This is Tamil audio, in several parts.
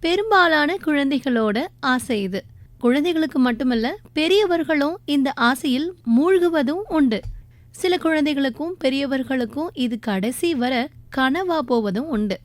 பெரும்பாலான குழந்தைகளோட ஆசை இது. குழந்தைகளுக்கு மட்டுமல்ல பெரியவர்களும் இந்த ஆசையில் மூழ்குவதும் உண்டு. சில குழந்தைகளுக்கும் பெரியவர்களுக்கும் இது கடைசி வர கனவா போவதும் உண்டு.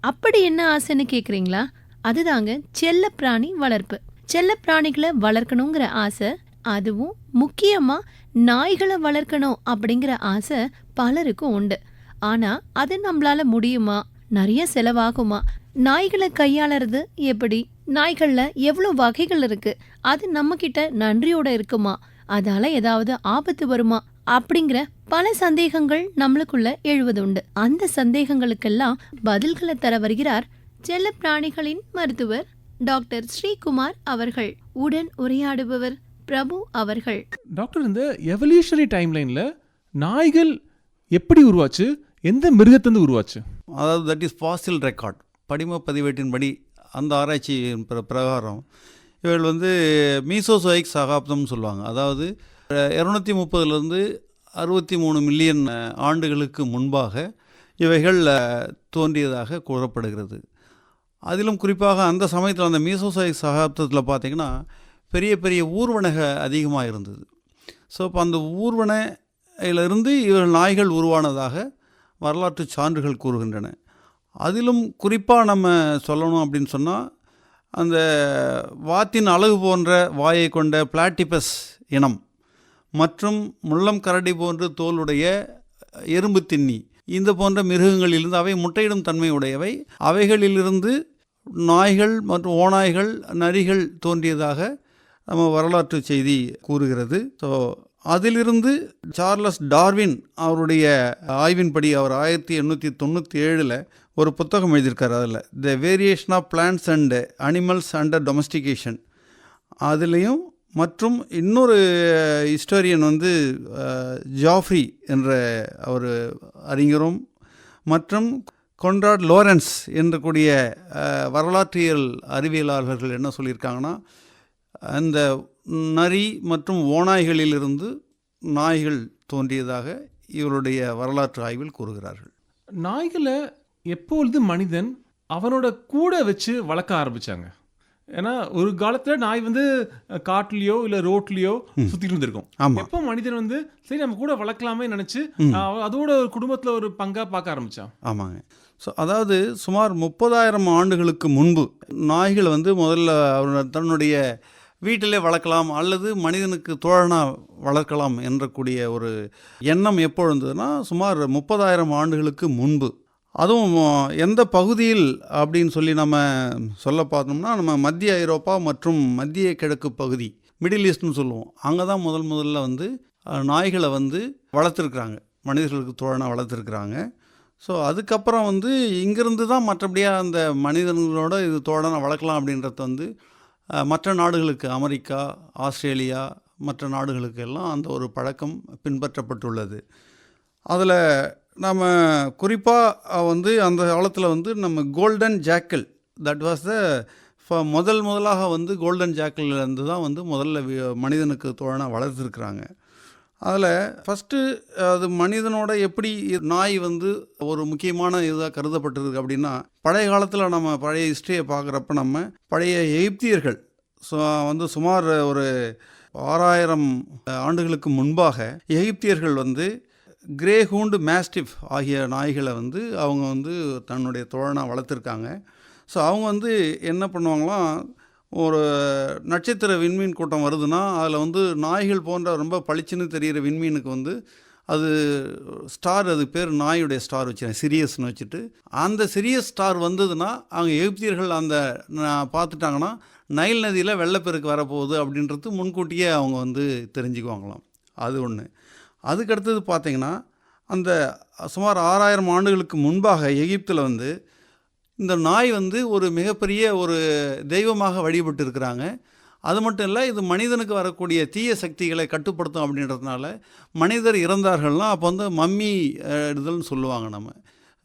அப்படி என்ன ஆசைன்னு கேக்குறீங்களா? அதுதாங்க செல்லப்பிராணி வளர்ப்பு. செல்லப்பிராணிகளை வளர்க்கணுங்கிற ஆசை அதுவும் முக்கியமா நாய்களை வளர்க்கணும் அப்படிங்கிற ஆசை பலருக்கும் உண்டு. ஆனா அது நம்மளால முடியுமா? நிறைய செலவாகுமா? நாய்களை கையாளறது எப்படி? நாய்கள்ல எவ்வளவு வகைகள் இருக்கு? அது நம்ம கிட்ட நன்றியோட இருக்குமா? அதால ஏதாவது ஆபத்து வருமா? அப்படிங்கிற பல சந்தேகங்கள் நம்மளுக்குள்ள எழுவதுண்டு அந்த சந்தேகங்களுக்கெல்லாம் பதில்களை தர வருகிறார் செல்ல பிராணிகளின் மருத்துவர் டாக்டர் ஸ்ரீகுமார் அவர்கள். உடன் உரையாடுபவர் பிரபு அவர்கள். டாக்டர் இந்த எவல்யூஷனரி டைம்லைனில் நாய்கள் எப்படி உருவாச்சு? எந்த மிருகத்திலிருந்து உருவாச்சு? அதாவது தட் இஸ் ஃபாசில் ரெக்கார்ட் படிம பதிவேட்டின்படி அந்த ஆராய்ச்சியின் பிர பிரகாரம் இவர்கள் வந்து மீசோசோயிக் சகாப்தம்னு சொல்லுவாங்க. அதாவது இரநூத்தி முப்பதுலேருந்து அறுபத்தி மூணு மில்லியன் ஆண்டுகளுக்கு முன்பாக இவைகள் தோன்றியதாக கூறப்படுகிறது. அதிலும் குறிப்பாக அந்த சமயத்தில் அந்த மீசோசோயிக் சகாப்தத்தில் பார்த்திங்கன்னா பெரிய பெரிய ஊர்வனக அதிகமாக இருந்தது. ஸோ இப்போ அந்த ஊர்வனையிலிருந்து இவர்கள் நாய்கள் உருவானதாக வரலாற்று சான்றுகள் கூறுகின்றன. அதிலும் குறிப்பாக நம்ம சொல்லணும் அப்படின்னு சொன்னால் அந்த வாத்தின் அழகு போன்ற வாயை கொண்ட பிளாட்டிபஸ் இனம் மற்றும் முள்ளம் கரடி போன்ற தோலுடைய எறும்பு தின்னி இந்த போன்ற மிருகங்களிலிருந்து அவை முட்டையிடும் தன்மை உடையவை. அவைகளிலிருந்து நாய்கள் மற்றும் ஓநாய்கள் நரிகள் தோன்றியதாக நம்ம வரலாற்று செய்தி கூறுகிறது. ஸோ அதிலிருந்து சார்லஸ் டார்வின் அவருடைய ஆய்வின்படி அவர் ஆயிரத்தி எண்ணூற்றி தொண்ணூற்றி ஏழில் ஒரு புத்தகம் எழுதியிருக்கார் அதில். The variation of plants and animals under domestication அதுலேயும் மற்றும் இன்னொரு ஹிஸ்டோரியன் வந்து ஜாஃப்ரி என்ற ஒரு அறிஞரும் மற்றும் கொன்ராட் லோரன்ஸ் என்ற கூடிய வரலாற்றியல் அறிவியலாளர்கள் என்ன சொல்லியிருக்காங்கன்னா அந்த நரி மற்றும் ஓநாய்களிலிருந்து நாய்கள் தோன்றியதாக இவருடைய வரலாற்று ஆய்வில் கூறுகிறார்கள். நாய்களை எப்பொழுது மனிதன் அவனோட கூட வச்சு வளர்க்க ஆரம்பிச்சாங்க? ஏன்னா ஒரு காலத்துல நாய் வந்து காட்டுலயோ இல்ல ரோட்லயோ சுத்திட்டு இருந்திருக்கும். எப்போ மனிதன் வந்து சரி நம்ம கூட வளர்க்கலாமே நினைச்சு அதோட ஒரு குடும்பத்துல ஒரு பங்கா பார்க்க ஆரம்பிச்சான். ஆமாங்க. ஸோ அதாவது சுமார் முப்பதாயிரம் ஆண்டுகளுக்கு முன்பு நாய்கள் வந்து முதல்ல அவர் தன்னுடைய வீட்டிலே வளர்க்கலாம் அல்லது மனிதனுக்கு தோழனாக வளர்க்கலாம் என்ற கூடிய ஒரு எண்ணம் எப்போ இருந்ததுன்னா சுமார் முப்பதாயிரம் ஆண்டுகளுக்கு முன்பு. அதுவும் எந்த பகுதியில் அப்படின்னு சொல்லி நம்ம சொல்ல பார்த்தோம்னா நம்ம மத்திய ஐரோப்பா மற்றும் மத்திய கிழக்கு பகுதி மிடில் ஈஸ்ட்னு சொல்லுவோம். அங்கே தான் முதல் முதல்ல வந்து நாய்களை வந்து வளர்த்துருக்குறாங்க. மனிதர்களுக்கு தோழனாக வளர்த்துருக்குறாங்க. ஸோ அதுக்கப்புறம் வந்து இங்கேருந்து தான் மற்றபடியாக அந்த மனிதர்களோட இது தோழனை வளர்க்கலாம் அப்படின்றத வந்து மற்ற நாடுகளுக்கு அமெரிக்கா ஆஸ்திரேலியா மற்ற நாடுகளுக்கு எல்லாம் அந்த ஒரு பழக்கம் பின்பற்றப்பட்டுள்ளது. அதில் நம்ம குறிப்பாக வந்து அந்த காலத்தில் வந்து நம்ம golden jackal that was the முதல் முதலாக வந்து கோல்டன் ஜாக்கல்லேருந்து தான் வந்து முதல்ல மனிதனுக்கு தோழனாக வளர்த்துருக்குறாங்க. அதில் ஃபஸ்ட்டு அது மனிதனோட எப்படி நாய் வந்து ஒரு முக்கியமான இதாக கருதப்பட்டிருக்கு அப்படின்னா பழைய காலத்தில் நம்ம பழைய ஹிஸ்ட்ரியை பார்க்குறப்ப நம்ம பழைய எகிப்தியர்கள் ஸோ வந்து சுமார் ஒரு ஆறாயிரம் ஆண்டுகளுக்கு முன்பாக எகிப்தியர்கள் வந்து கிரே ஹூண்டு மேஸ்டிஃப் ஆகிய நாய்களை வந்து அவங்க வந்து தன்னுடைய தோழனாக வளர்த்துருக்காங்க. ஸோ அவங்க வந்து என்ன பண்ணுவாங்களாம் ஒரு நட்சத்திர விண்மீன் கூட்டம் வருதுன்னா அதில் வந்து நாய்கள் போன்ற ரொம்ப பளிச்சுன்னு தெரிகிற விண்மீனுக்கு வந்து அது ஸ்டார் அது பேர் நாயுடைய ஸ்டார் வச்சுருக்கேன் சிரியஸ்னு வச்சுட்டு. அந்த சிரியஸ் ஸ்டார் வந்ததுன்னா அவங்க எகிப்தியர்கள் அந்த பார்த்துட்டாங்கன்னா நைல் நதியில் வெள்ளப்பெருக்கு வரப்போகுது அப்படின்றது முன்கூட்டியே அவங்க வந்து தெரிஞ்சுக்குவாங்களாம். அது ஒன்று அதுக்கடுத்தது பார்த்திங்கன்னா அந்த சுமார் ஆறாயிரம் ஆண்டுகளுக்கு முன்பாக எகிப்தில் வந்து இந்த நாய் வந்து ஒரு மிகப்பெரிய ஒரு தெய்வமாக வழிபட்டு இருக்கிறாங்க அது மட்டும் இல்லை இது மனிதனுக்கு வரக்கூடிய தீய சக்திகளை கட்டுப்படுத்தும் அப்படின்றதுனால மனிதர் இறந்தார்கள்னா அப்போ வந்து மம்மி இடுதல்னு சொல்லுவாங்க நம்ம.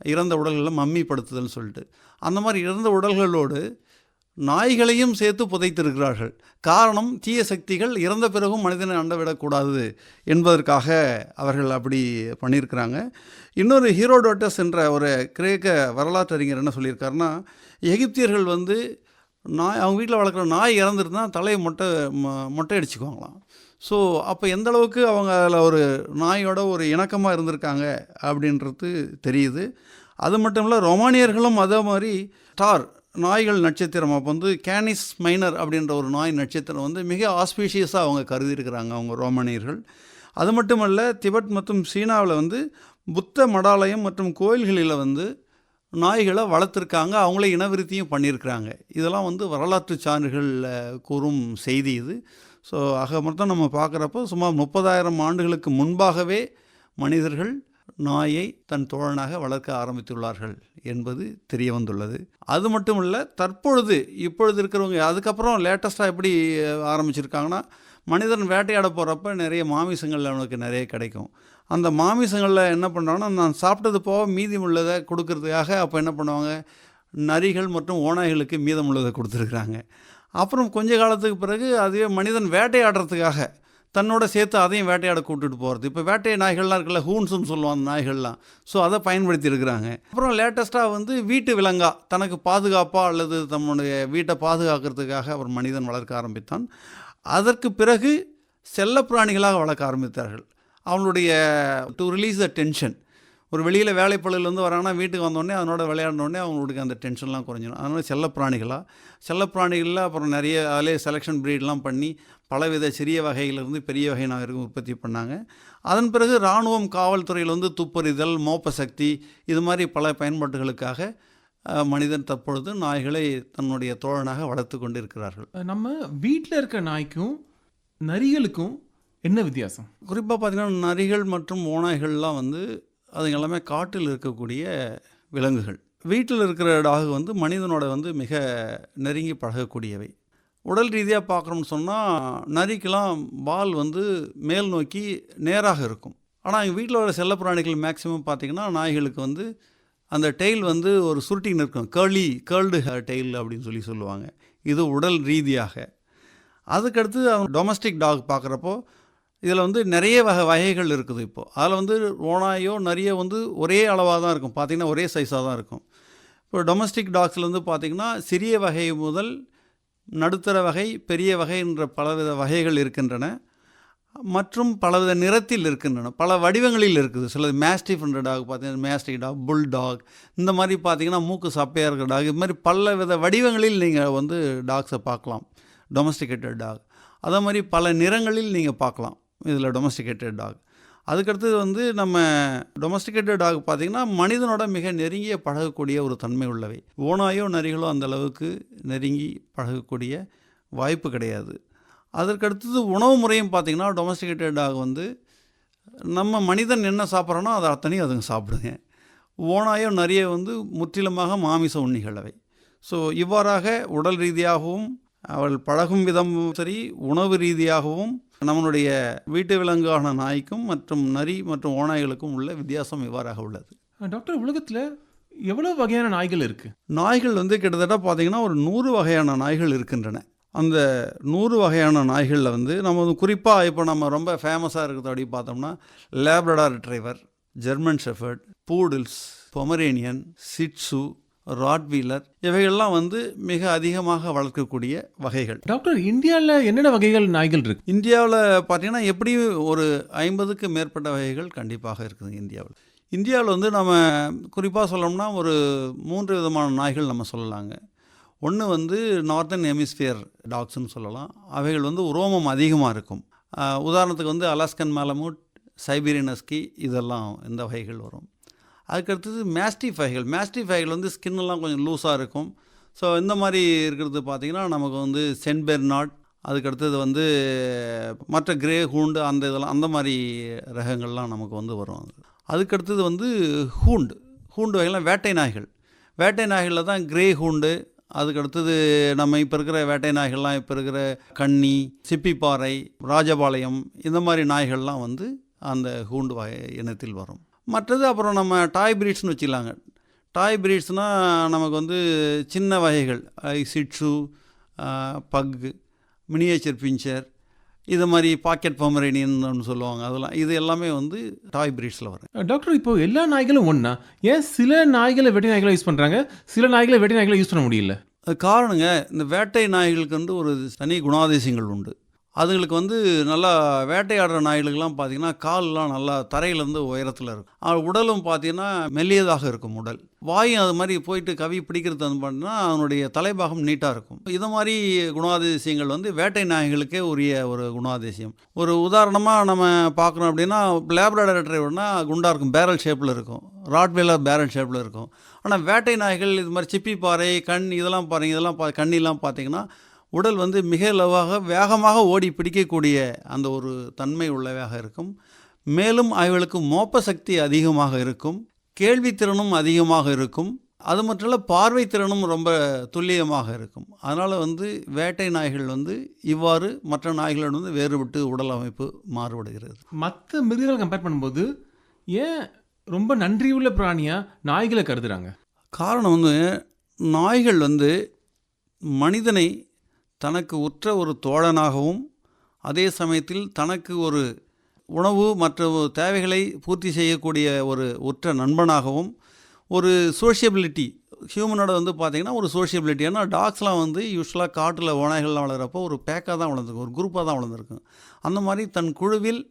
இறந்த உடல்களை மம்மி படுத்துதல்னு சொல்லிட்டு. அந்த மாதிரி இறந்த உடல்களோடு நாய்களையும் சேர்த்து புதைத்திருக்கிறார்கள். காரணம் தீய சக்திகள் இறந்த பிறகும் மனிதனை அண்டவிடக்கூடாது என்பதற்காக அவர்கள் அப்படி பண்ணியிருக்கிறாங்க. இன்னொரு ஹீரோடோட்டஸ் என்ற ஒரு கிரேக்க வரலாற்றறிஞர் என்ன சொல்லியிருக்காருன்னா எகிப்தியர்கள் வந்து நாய் அவங்க வீட்டில் வளர்க்குற நாய் இறந்துருந்தா தலையை மொட்டை மொ- மொட்டை அடிச்சுக்குவாங்களாம் ஸோ அப்போ எந்த அளவுக்கு அவங்க அதில் ஒரு நாயோட ஒரு இணக்கமாக இருந்திருக்காங்க அப்படின்றது தெரியுது. அது மட்டும் இல்லை ரொமானியர்களும் அதே மாதிரி ஸ்டார் நாய்கள் நட்சத்திரம். அப்போ வந்து கேனிஸ் மைனர் அப்படின்ற ஒரு நாய் நட்சத்திரம் வந்து மிக ஆஸ்பீஷியஸாக அவங்க கருதியிருக்கிறாங்க அவங்க ரோமானியர்கள். அது மட்டுமல்ல திபெத் மற்றும் சீனாவில் வந்து புத்த மடாலயம் மற்றும் கோயில்களில் வந்து நாய்களை வளர்த்துருக்காங்க அவங்களே இனவிருத்தியும் பண்ணியிருக்கிறாங்க. இதெல்லாம் வந்து வரலாற்று சான்றுகளில் கூறும் செய்தி இது. ஸோ ஆக மொத்தம் நம்ம பார்க்குறப்போ சுமார் முப்பதாயிரம் ஆண்டுகளுக்கு முன்பாகவே மனிதர்கள் நாயை தன் தோழனாக வளர்க்க ஆரம்பித்துள்ளார்கள் என்பது தெரிய வந்துள்ளது அது மட்டும் இல்லை தற்பொழுது இப்பொழுது இருக்கிறவங்க அதுக்கப்புறம் லேட்டஸ்ட்டாக எப்படி ஆரம்பிச்சிருக்காங்கன்னா மனிதன் வேட்டையாட போகிறப்ப நிறைய மாமிசங்கள் அவனுக்கு நிறைய கிடைக்கும். அந்த மாமிசங்களில் என்ன பண்ணுறாங்கன்னா நான் சாப்பிட்டது போக மீதம் உள்ளதை கொடுக்கறதுக்காக அப்போ என்ன பண்ணுவாங்க நரிகள் மற்றும் ஓநாய்களுக்கு மீதம் உள்ளதை கொடுத்துருக்குறாங்க. அப்புறம் கொஞ்ச காலத்துக்கு பிறகு அதுவே மனிதன் வேட்டையாடுறதுக்காக தன்னோட சேர்த்து அதையும் வேட்டையாட கூட்டிகிட்டு போகிறது இப்போ வேட்டை நாய்கள்லாம் இருக்குல்ல ஹூன்ஸுன்னு சொல்லுவாங்க அந்த நாய்கள்லாம். ஸோ அதை பயன்படுத்தி இருக்கிறாங்க அப்புறம் லேட்டஸ்ட்டாக வந்து வீட்டு விலங்கா தனக்கு பாதுகாப்பாக அல்லது தம்முடைய வீட்டை பாதுகாக்கிறதுக்காக அவர் மனிதன் வளர்க்க ஆரம்பித்தான். அதற்கு பிறகு செல்லப்பிராணிகளாக வளர்க்க ஆரம்பித்தார்கள். அவனுடைய டு ரிலீஸ் த டென்ஷன் ஒரு வெளியில் வேலைப்பள்ளிலேருந்து வராங்கன்னா வீட்டுக்கு வந்தோடனே அதனோட விளையாடினோடனே அவங்களுக்கு அந்த டென்ஷன்லாம் குறைஞ்சிடும் அதனால் செல்லப்பிராணிகளாக செல்லப்பிராணிகளில் அப்புறம் நிறைய அதிலே செலெக்ஷன் ப்ரீட்லாம் பண்ணி பலவித சிறிய வகையிலிருந்து பெரிய வகை நாகரிகம் உற்பத்தி பண்ணாங்க. அதன் பிறகு இராணுவம் காவல்துறையில் வந்து துப்பறிதல் மோப்ப சக்தி இது மாதிரி பல பயன்பாட்டுகளுக்காக அஹ், மனிதன் தற்பொழுது நாய்களை தன்னுடைய தோழனாக வளர்த்து கொண்டு இருக்கிறார்கள் நம்ம வீட்டில் இருக்க நாய்க்கும் நரிகளுக்கும் என்ன வித்தியாசம்? குறிப்பாக பார்த்தீங்கன்னா நரிகள் மற்றும் ஓநாய்கள்லாம் வந்து அதுங்க எல்லாமே காட்டில் இருக்கக்கூடிய விலங்குகள். வீட்டில் இருக்கிற டாக் வந்து மனிதனோட வந்து மிக நெருங்கி பழகக்கூடியவை. உடல் ரீதியாக பார்க்குறோம்னு சொன்னால் நரிக்கெலாம் பால் வந்து மேல் நோக்கி நேராக இருக்கும். ஆனால் எங்கள் வீட்டில் வர செல்லப்பிராணிகள் மேக்ஸிமம் பார்த்திங்கன்னா நாய்களுக்கு வந்து அந்த டெயில் வந்து ஒரு சுருட்டின்னு இருக்கும் கேர்லி கேர்ல்டு டெயில் அப்படின்னு சொல்லி சொல்லுவாங்க. இது உடல் ரீதியாக. அதுக்கடுத்து அவங்க டொமஸ்டிக் டாக் பார்க்குறப்போ இதில் வந்து நிறைய வகை வகைகள் இருக்குது இப்போது அதில் வந்து ஓனாயோ நிறைய வந்து ஒரே அளவாக தான் இருக்கும். பார்த்திங்கன்னா ஒரே சைஸாக தான் இருக்கும். இப்போ டொமஸ்டிக் டாக்ஸில் வந்து பார்த்திங்கன்னா சிறிய வகை முதல் நடுத்தர வகை பெரிய வகை என்ற பலவித வகைகள் இருக்கின்றன. மற்றும் பலவித நிறத்தில் இருக்கின்றன. பல வடிவங்களில் இருக்குது. சிலது மேஸ்டிஃப்ன்ற டாக் பார்த்தீங்கன்னா மேஸ்டிக் டாக் புல் டாக் இந்த மாதிரி பார்த்தீங்கன்னா மூக்கு சப்பையாக இருக்கிற டாக் இது மாதிரி பல வித வடிவங்களில் நீங்கள் வந்து டாக்ஸை பார்க்கலாம். டொமஸ்டிகேட்டட் டாக் அதே மாதிரி பல நிறங்களில் நீங்கள் பார்க்கலாம். இதில் டொமஸ்டிகேட்டட் டாக் அதுக்கடுத்தது வந்து நம்ம டொமஸ்டிகேட்டட் டாக் பார்த்திங்கன்னா மனிதனோட மிக நெருங்கிய பழகக்கூடிய ஒரு தன்மை உள்ளவை. ஓனாயோ நரிகளோ அந்த அளவுக்கு நெருங்கி பழகக்கூடிய வாய்ப்பு கிடையாது. அதற்கடுத்தது உணவு முறையும் பார்த்திங்கன்னா டொமஸ்டிகேட்டட் டாக் வந்து நம்ம மனிதன் என்ன சாப்பிட்றோனோ அதை அத்தனையும் அதுங்க சாப்பிடுங்க. ஓனாயோ நிறைய வந்து முற்றிலுமாக மாமிச உண்ணிகள் அவை. ஸோ இவ்வாறாக உடல் ரீதியாகவும் அவள் பழகும் விதமும் சரி உணவு ரீதியாகவும் நம்மளுடைய வீட்டு விலங்கான நாய்க்கும் மற்றும் நரி மற்றும் ஓநாய்களுக்கும் உள்ள வித்தியாசம் இவ்வாறாக உள்ளது. டாக்டர் உலகத்தில் எவ்வளோ வகையான நாய்கள் இருக்கு? நாய்கள் வந்து கிட்டத்தட்ட பார்த்தீங்கன்னா ஒரு நூறு வகையான நாய்கள் இருக்கின்றன. அந்த நூறு வகையான நாய்களில் வந்து நம்ம வந்து குறிப்பாக இப்போ நம்ம ரொம்ப ஃபேமஸாக இருக்கிறது அப்படி பார்த்தோம்னா Labrador retriever German shepherd poodles Pomeranian shih tzu Rottweiler இவைகள்லாம் வந்து மிக அதிகமாக வளர்க்கக்கூடிய வகைகள். டாக்டர் இந்தியாவில் என்னென்ன வகைகள் நாய்கள் இருக்கு? இந்தியாவில் பார்த்தீங்கன்னா எப்படியும் ஒரு ஐம்பதுக்கு மேற்பட்ட வகைகள் கண்டிப்பாக இருக்குது இந்தியாவில். இந்தியாவில் வந்து நம்ம குறிப்பாக சொல்லணும்னா ஒரு மூன்று விதமான நாய்கள் நம்ம சொல்லலாங்க. ஒன்று வந்து நார்த்தன் ஹெமிஸ்பியர் டாக்ஸ்னு சொல்லலாம். அவைகள் வந்து உரோமம் அதிகமாக இருக்கும். உதாரணத்துக்கு வந்து அலாஸ்கன் மேலமூட் சைபீரியன் ஹஸ்கி இதெல்லாம் இந்த வகைகள் வரும். அதுக்கடுத்தது மேஸ்டிஃபைகள் மேஸ்டிஃபைகள் மேஸ்டிஃப் வந்து ஸ்கின்னெல்லாம் கொஞ்சம் லூஸாக இருக்கும். ஸோ இந்த மாதிரி இருக்கிறது பார்த்திங்கன்னா நமக்கு வந்து சென்ட் பெர்னாட் அதுக்கடுத்தது வந்து மற்ற கிரே ஹூண்டு அந்த இதெல்லாம் அந்த மாதிரி ரகங்கள்லாம் நமக்கு வந்து வரும் அதுக்கடுத்தது வந்து ஹூண்டு ஹூண்டு வகைலாம் வேட்டை நாய்கள். வேட்டை நாய்களில் தான் கிரே ஹூண்டு அதுக்கடுத்தது நம்ம இப்போ இருக்கிற வேட்டை நாய்கள்லாம் இப்போ இருக்கிற கன்னி சிப்பிப்பாறை ராஜபாளையம் இந்த மாதிரி நாய்கள்லாம் வந்து அந்த ஹூண்டு வகை இனத்தில் வரும். மற்றது அப்புறம் நம்ம டாய் பிரீட்ஸ்னு வச்சுக்கலாங்க. டாய் பிரீட்ஸ்னால் நமக்கு வந்து சின்ன வகைகள். சிட்ஸு பக்கு மினியேச்சர் பிஞ்சர் இது மாதிரி பாக்கெட் பொமரேனியன் சொல்லுவாங்க. அதெல்லாம் இது எல்லாமே வந்து டாய் பிரீட்ஸில் வரும். டாக்டர் இப்போ எல்லா நாய்களும் ஒன்றா ஏன் சில நாய்களை வெட்டி நாய்களை யூஸ் பண்ணுறாங்க சில நாய்களை வெட்டி நாய்களை யூஸ் பண்ண முடியல? அது காரணங்க இந்த வேட்டை நாய்களுக்கு வந்து ஒரு தனி குணாதிசயங்கள் உண்டு. அதுங்களுக்கு வந்து நல்லா வேட்டையாடுற நாய்களுக்கெல்லாம் பார்த்தீங்கன்னா கால்லாம் நல்லா தரையிலேருந்து உயரத்தில் இருக்கும். அது உடலும் பார்த்தீங்கன்னா மெல்லியதாக இருக்கும் உடல். வாயும் அது மாதிரி போயிட்டு கவி பிடிக்கிறது வந்து பார்த்தீங்கன்னா அதனுடைய தலைபாகம் நீட்டாக இருக்கும். இது மாதிரி குணாதிசயங்கள் வந்து வேட்டை நாய்களுக்கே உரிய ஒரு குணாதிசயம். ஒரு உதாரணமாக நம்ம பார்க்குறோம் அப்படின்னா லேப்ராடர் ரெட்ரைவர்னா குண்டாக இருக்கும் பேரல் ஷேப்பில் இருக்கும். ராட்வேலர் பேரல் ஷேப்பில் இருக்கும். ஆனால் வேட்டை நாய்கள் இது மாதிரி சிப்பி பாறை கண் இதெல்லாம் பாருங்கள் இதெல்லாம் பா கண்ணிலாம் பார்த்தீங்கன்னா உடல் வந்து மிக லவாக வேகமாக ஓடி பிடிக்கக்கூடிய அந்த ஒரு தன்மை உள்ளவையாக இருக்கும். மேலும் அவைகளுக்கு மோப்ப சக்தி அதிகமாக இருக்கும். கேள்வித்திறனும் அதிகமாக இருக்கும். அது மட்டும் இல்லை பார்வை திறனும் ரொம்ப துல்லியமாக இருக்கும். அதனால் வந்து வேட்டை நாய்கள் வந்து இவ்வாறு மற்ற நாய்களிடம் வந்து வேறுபட்டு உடல் அமைப்பு மாறுபடுகிறது. மற்ற மிருகங்களை கம்பேர் பண்ணும்போது ஏன் ரொம்ப நன்றியுள்ள பிராணியா நாய்களை கருதுறாங்க? காரணம் வந்து நாய்கள் வந்து மனிதனை தனக்கு உற்ற ஒரு தோழனாகவும் அதே சமயத்தில் தனக்கு ஒரு உணவு மற்ற தேவைகளை பூர்த்தி செய்யக்கூடிய ஒரு உற்ற நண்பனாகவும் ஒரு சோஷியபிலிட்டி ஹியூமனோட வந்து பார்த்திங்கன்னா ஒரு சோஷியபிலிட்டி ஏன்னா டாக்ஸ்லாம் வந்து யூஸ்வலாக காட்டில் ஓனாய்கள்லாம் வளர்கிறப்போ ஒரு பேக்காக தான் வளர்ந்துருக்கும் ஒரு குரூப்பாக தான் வளர்ந்துருக்கும். அந்த மாதிரி தன் குழுவில்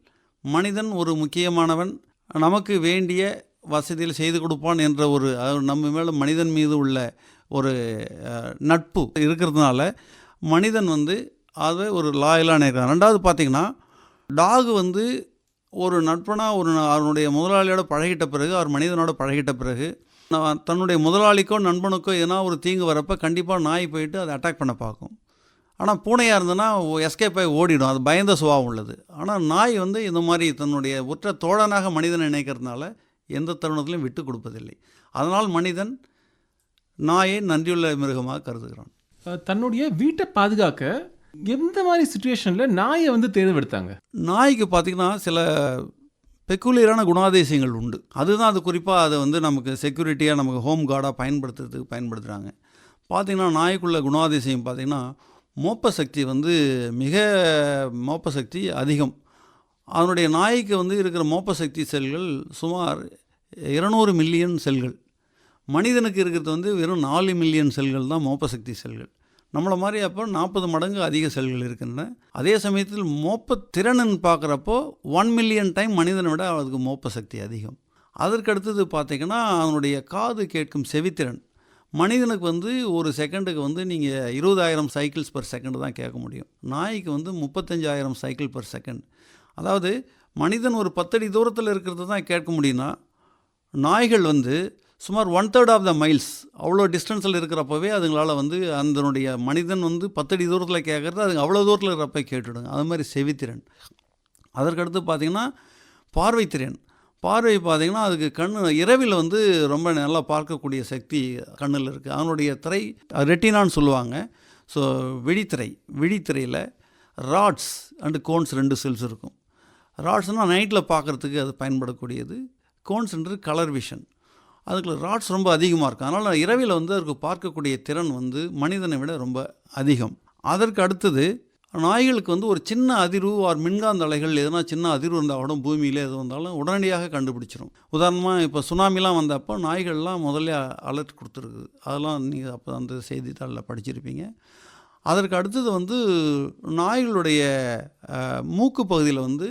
மனிதன் ஒரு முக்கியமானவன் நமக்கு வேண்டிய வசதியில் செய்து கொடுப்பான் என்ற ஒரு நம்ம மேலே மனிதன் மீது உள்ள ஒரு நட்பு இருக்கிறதுனால மனிதன் வந்து அதை ஒரு லாயலாக நினைக்கிறான் ரெண்டாவது பார்த்திங்கன்னா டாக் வந்து ஒரு நட்பனாக ஒரு அவனுடைய முதலாளியோட பழகிட்ட பிறகு அவர் மனிதனோட பழகிட்ட பிறகு நான் தன்னுடைய முதலாளிக்கோ நண்பனுக்கோ எதனா ஒரு தீங்கு வரப்போ கண்டிப்பாக நாய் போயிட்டு அதை அட்டாக் பண்ண பார்க்கும். ஆனால் பூனையாக இருந்ததுன்னா எஸ்கேப் ஆகி ஓடிடும். அது பயந்த சுபாவம் உள்ளது. ஆனால் நாய் வந்து இந்த மாதிரி தன்னுடைய உற்ற தோழனாக மனிதனை நினைக்கிறதுனால எந்த தருணத்திலையும் விட்டு கொடுப்பதில்லை. அதனால் மனிதன் நாயை நன்றியுள்ள மிருகமாக கருதுகிறான். தன்னுடைய வீட்டை பாதுகாக்க எந்த மாதிரி சுச்சுவேஷனில் நாயை வந்து தேர்ந்தெடுத்தாங்க? நாய்க்கு பார்த்திங்கன்னா சில பெக்குலியரான குணாதிசயங்கள் உண்டு. அதுதான் அது குறிப்பாக அதை வந்து நமக்கு செக்யூரிட்டியாக நமக்கு ஹோம் கார்டாக பயன்படுத்துறதுக்கு பயன்படுத்துகிறாங்க பார்த்திங்கன்னா நாய்க்குள்ள குணாதிசயம் பார்த்திங்கன்னா மோப்ப சக்தி வந்து மிக மோப்ப சக்தி அதிகம். அதனுடைய நாய்க்கு வந்து இருக்கிற மோப்ப சக்தி செல்கள் சுமார் இருநூறு மில்லியன் செல்கள். மனிதனுக்கு இருக்கிறது வந்து வெறும் நாலு மில்லியன் செல்கள் தான் மோப்பசக்தி செல்கள். நம்மளை மாதிரி அப்போ நாற்பது மடங்கு அதிக செல்கள் இருக்கின்றன. அதே சமயத்தில் மோப்ப திறனுன்னு பார்க்குறப்போ ஒன் மில்லியன் டைம் மனிதனை விட அதுக்கு மோப்ப சக்தி அதிகம் அதற்கடுத்தது பார்த்திங்கன்னா அவனுடைய காது கேட்கும் செவித்திறன். மனிதனுக்கு வந்து ஒரு செகண்டுக்கு வந்து நீங்கள் இருபதாயிரம் சைக்கிள்ஸ் பர் செகண்டு தான் கேட்க முடியும். நாய்க்கு வந்து முப்பத்தஞ்சாயிரம் சைக்கிள் பர் செகண்ட் அதாவது மனிதன் ஒரு பத்தடி தூரத்தில் இருக்கிறது தான் கேட்க முடியும்னா நாய்கள் வந்து சுமார் one third of the miles அவ்வளோ டிஸ்டன்ஸில் இருக்கிறப்பவே அதுங்களால் வந்து அதனுடைய மனிதன் வந்து பத்தடி தூரத்தில் கேட்குறது அதுங்க அவ்வளோ தூரத்தில் இருக்கிறப்ப கேட்டுடுங்க. அது மாதிரி செவித்திறன். அதற்கடுத்து பார்த்திங்கன்னா பார்வைத்திறன் பார்வை பார்த்திங்கன்னா அதுக்கு கண் இரவில் வந்து ரொம்ப நல்லா பார்க்கக்கூடிய சக்தி கண்ணில் இருக்குது அதனுடைய திரை ரெட்டினான்னு சொல்லுவாங்க. ஸோ விழித்திரை விழித்திரையில் ராட்ஸ் அண்டு கோன்ஸ் ரெண்டு செல்ஸ் இருக்கும். ராட்ஸ்னால் நைட்டில் பார்க்குறதுக்கு அது பயன்படக்கூடியது. கோன்ஸ்ன்றது கலர் விஷன் அதுக்குள்ள ராட்ஸ் ரொம்ப அதிகமாக இருக்கும் அதனால் இரவில் வந்து அதுக்கு பார்க்கக்கூடிய திறன் வந்து மனிதனை விட ரொம்ப அதிகம். அதற்கு அடுத்தது நாய்களுக்கு வந்து ஒரு சின்ன அதிர்வு ஆர் மின்காந்த அலைகள் எதனா சின்ன அதிர்வு இருந்தால் கூட பூமியில் எது வந்தாலும் உடனடியாக கண்டுபிடிச்சிரும். உதாரணமாக இப்போ சுனாமிலாம் வந்தப்போ நாய்கள்லாம் முதல்ல அலர்ட் கொடுத்துருக்கு அதெல்லாம் நீங்கள் அப்போ அந்த செய்தித்தாளில் படிச்சிருப்பீங்க. அதற்கு அடுத்தது வந்து நாய்களுடைய மூக்கு பகுதியில் வந்து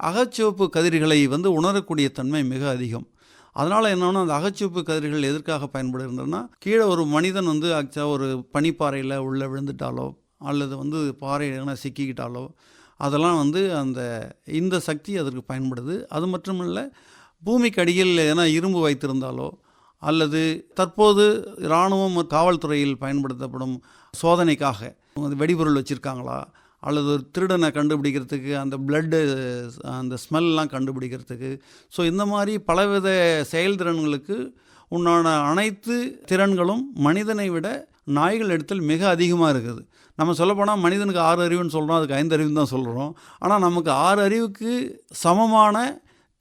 அகச்சிவப்பு கதிர்களை வந்து உணரக்கூடிய தன்மை மிக அதிகம். அதனால் என்னன்னா அந்த அகச்சிவப்பு கதிர்கள் எதற்காக பயன்படுகின்றன? கீழே ஒரு மனிதன் வந்து ஆக்சுவலாக ஒரு பனிப்பாறையில் உள்ளே விழுந்துட்டாலோ அல்லது வந்து பாறை எதனா சிக்கிக்கிட்டாலோ அதெல்லாம் வந்து அந்த இந்த சக்தி அதற்கு பயன்படுது. அது மட்டும் இல்லை பூமிக்கு அடியில் எதனா இரும்பு வைத்திருந்தாலோ அல்லது தற்போது இராணுவம் காவல்துறையில் பயன்படுத்தப்படும் சோதனைக்காக வந்து வெடிபொருள் வச்சுருக்காங்களா அல்லது ஒரு திருடனை கண்டுபிடிக்கிறதுக்கு அந்த பிளட்டு அந்த ஸ்மெல்லாம் கண்டுபிடிக்கிறதுக்கு. ஸோ இந்த மாதிரி பலவித செயல்திறன்களுக்கு உண்டான அனைத்து திறன்களும் மனிதனை விட நாய்கள் இடத்தில் மிக அதிகமாக இருக்குது. நம்ம சொல்லப்போனால் மனிதனுக்கு ஆறு அறிவுன்னு சொல்கிறோம் அதுக்கு ஐந்து அறிவுன்னு தான் சொல்கிறோம் ஆனால் நமக்கு ஆறு அறிவுக்கு சமமான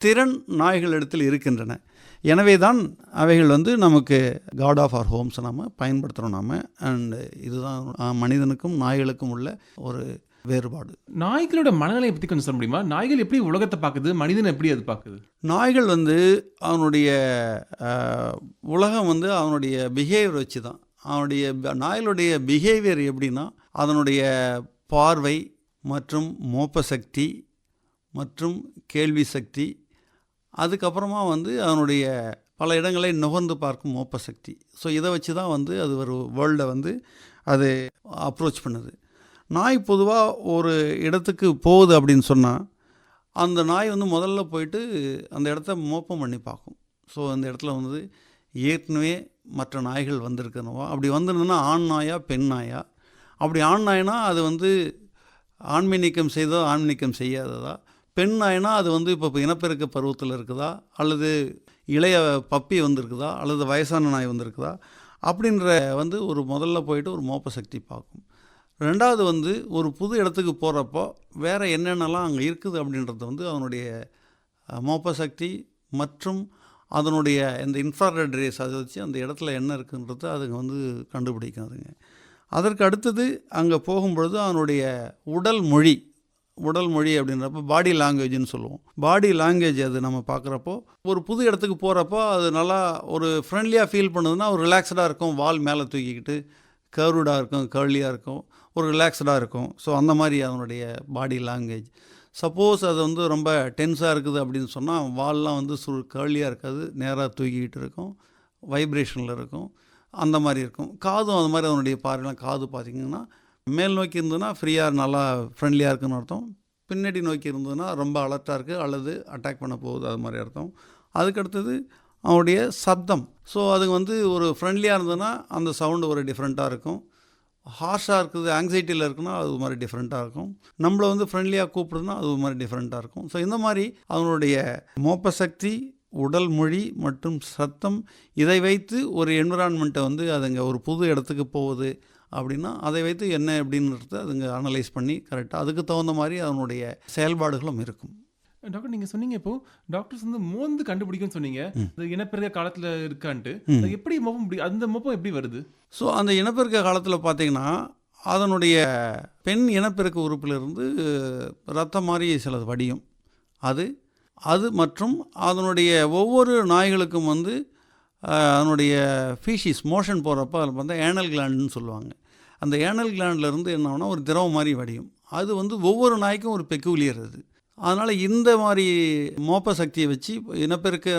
திறன் நாய்கள் இடத்தில் இருக்கின்றன. எனவே தான் அவைகள் வந்து நமக்கு காட் ஆஃப் ஆர் ஹோம்ஸ் நம்ம பயன்படுத்துகிறோம் நாம். அண்ட் இதுதான் மனிதனுக்கும் நாய்களுக்கும் உள்ள ஒரு வேறுபாடு. நாய்களோட மனநிலையை பற்றி கொஞ்சம் சொல்ல முடியுமா? நாய்கள் எப்படி உலகத்தை பார்க்குது? மனிதன் எப்படி அது பார்க்குது? நாய்கள் வந்து அவனுடைய உலகம் வந்து அவனுடைய பிஹேவியர் வச்சு தான் அவனுடைய நாய்களுடைய பிஹேவியர் எப்படின்னா அதனுடைய பார்வை மற்றும் மோப்ப சக்தி மற்றும் கேள்வி சக்தி அதுக்கப்புறமா வந்து அதனுடைய பல இடங்களை நுகர்ந்து பார்க்கும் மோப்ப சக்தி. ஸோ இதை வச்சு தான் வந்து அது ஒரு வேர்ல்டை வந்து அது அப்ரோச் பண்ணுது. நாய் பொதுவாக ஒரு இடத்துக்கு போகுது அப்படின்னு சொன்னால் அந்த நாய் வந்து முதல்ல போயிட்டு அந்த இடத்த மோப்பம் பண்ணி பார்க்கும். ஸோ அந்த இடத்துல வந்து ஏற்கனவே மற்ற நாய்கள் வந்திருக்கணுவா அப்படி வந்திருந்ததுன்னா ஆண் நாயா பெண் நாயா? அப்படி ஆண் நாய்னா அது வந்து ஆண்மை நீக்கம் செய்ததா ஆண் நீக்கம் செய்யாததா? பெண் நாய்னா அது வந்து இப்போ இனப்பெருக்க பருவத்தில் இருக்குதா? அல்லது இளைய பப்பி வந்திருக்குதா? அல்லது வயசான நாய் வந்திருக்குதா? அப்படின்ற வந்து ஒரு முதல்ல போயிட்டு ஒரு மோப்ப சக்தி பார்க்கும். ரெண்டாவது வந்து ஒரு புது இடத்துக்கு போகிறப்போ வேறு என்னென்னலாம் அங்கே இருக்குது அப்படின்றத வந்து அதனுடைய மோப்ப சக்தி மற்றும் அதனுடைய இந்த இன்ஃப்ராரெட் ரேஸ் அதை வச்சு அந்த இடத்துல என்ன இருக்குன்றத அதுங்க வந்து கண்டுபிடிக்கும் அதுங்க அதற்கு அடுத்தது அங்கே போகும்பொழுது அதனுடைய உடல் மொழி உடல் மொழி அப்படின்றப்ப பாடி லாங்குவேஜ்னு சொல்லுவோம். பாடி லாங்குவேஜ் அது நம்ம பார்க்குறப்போ ஒரு புது இடத்துக்கு போகிறப்போ அது நல்லா ஒரு ஃப்ரெண்ட்லியாக ஃபீல் பண்ணுதுன்னா ஒரு ரிலாக்ஸ்டாக இருக்கும். வால் மேலே தூக்கிக்கிட்டு கர்வ்டாக இருக்கும் கர்லியாக இருக்கும். ஒரு ரிலாக்ஸ்டாக இருக்கும். ஸோ அந்த மாதிரி அதனுடைய பாடி லாங்குவேஜ் சப்போஸ் அது வந்து ரொம்ப டென்ஸாக இருக்குது அப்படின்னு சொன்னால் வால்லாம் வந்து சு கர்லியாக இருக்காது. நேராக தூக்கிக்கிட்டு இருக்கும். வைப்ரேஷனில் இருக்கும். அந்த மாதிரி இருக்கும். காதும் அது மாதிரி அதனுடைய பார்வைலாம் காது பார்த்திங்கன்னா மேல் நோக்கி இருந்ததுன்னா ஃப்ரீயாக நல்லா ஃப்ரெண்ட்லியாக இருக்குன்னு அர்த்தம். பின்னாடி நோக்கி இருந்ததுன்னா ரொம்ப அலர்ட்டாக இருக்குது அல்லது அட்டாக் பண்ண போகுது அது மாதிரி அர்த்தம். அதுக்கடுத்தது அவனுடைய சப்தம். ஸோ அது வந்து ஒரு ஃப்ரெண்ட்லியாக இருந்ததுன்னா அந்த சவுண்டு ஒரு டிஃப்ரெண்ட்டாக இருக்கும். ஹார்ஷாக இருக்குது ஆங்ஸைட்டியில் இருக்குன்னா அது ஒரு மாதிரி டிஃப்ரெண்ட்டாக இருக்கும். நம்மளை வந்து ஃப்ரெண்ட்லியாக கூப்பிடுதுன்னா அது ஒரு மாதிரி டிஃப்ரெண்ட்டாக இருக்கும். ஸோ இந்த மாதிரி அவனுடைய மோப்ப சக்தி உடல் மொழி மற்றும் சத்தம் இதை வைத்து ஒரு என்விரான்மெண்ட்டை வந்து அதுங்க ஒரு புது இடத்துக்கு போகுது அப்படின்னா அதை வைத்து என்ன அப்படின்றத அதுங்க அனலைஸ் பண்ணி கரெக்டாக அதுக்கு தகுந்த மாதிரி அதனுடைய செயல்பாடுகளும் இருக்கும். டாக்டர் நீங்க சொன்னீங்க இப்போ டாக்டர்ஸ் வந்து மோந்து கண்டுபிடிக்கும்னு சொன்னீங்க. அது இனப்பெருக்க காலத்துல இருக்கான்ட்டு. எப்படி மோப்பம் முடியும் அந்த மோப்பம் எப்படி வருது? ஸோ அந்த இனப்பெருக்க காலத்தில் பார்த்தீங்கன்னா அதனுடைய பெண் இனப்பெருக்க உறுப்பிலிருந்து ரத்தம் மாதிரி சில வடியும். அது அது மற்றும் அதனுடைய ஒவ்வொரு நாய்களுக்கும் வந்து அதனுடைய ஃபீஷிஸ் மோஷன் போகிறப்ப அதில் பார்த்தா ஏனல் கிளாண்டுன்னு சொல்லுவாங்க. அந்த ஏனல் இருந்து என்ன ஆகும்னா ஒரு திரவம் மாதிரி வடியும். அது வந்து ஒவ்வொரு நாய்க்கும் ஒரு பெக்குலியர் அது. அதனால் இந்த மாதிரி மோப்ப சக்தியை வச்சு இனப்பெருக்க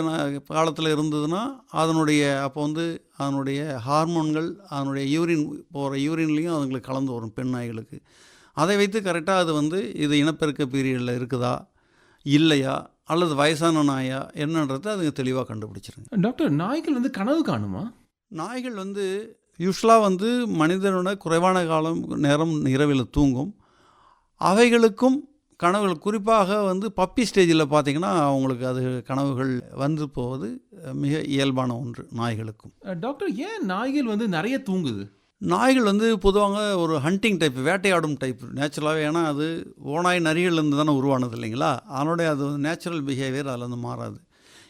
காலத்தில் இருந்ததுன்னா அதனுடைய அப்போ வந்து அதனுடைய ஹார்மோன்கள் அதனுடைய யூரின் போகிற யூரின்லேயும் அதுங்களுக்கு கலந்து வரும் பெண் நாய்களுக்கு. அதை வைத்து கரெக்டாக அது வந்து இது இனப்பெருக்க பீரியடில் இருக்குதா இல்லையா அல்லது வயசான நாயா என்னன்றதை அதுங்க தெளிவாக கண்டுபிடிச்சிருங்க. டாக்டர் நாய்கள் வந்து கனவு காணுமா? நாய்கள் வந்து யூஸ்வலாக வந்து மனிதனோட குறைவான காலம் நேரம் இரவில் தூங்கும். அவைகளுக்கும் கனவுகள் குறிப்பாக வந்து பப்பி ஸ்டேஜில் பார்த்தீங்கன்னா அவங்களுக்கு அது கனவுகள் வந்து போவது மிக இயல்பான ஒன்று நாய்களுக்கும். டாக்டர் ஏன் நாய்கள் வந்து நிறைய தூங்குது? நாய்கள் வந்து பொதுவாக ஒரு ஹண்டிங் டைப் வேட்டையாடும் டைப் நேச்சுரலாகவே ஏன்னா அது ஓனாய் நரிகள்லேருந்து தானே உருவானது இல்லைங்களா? அதனுடைய அது நேச்சுரல் பிஹேவியர் அதில் வந்து மாறாது.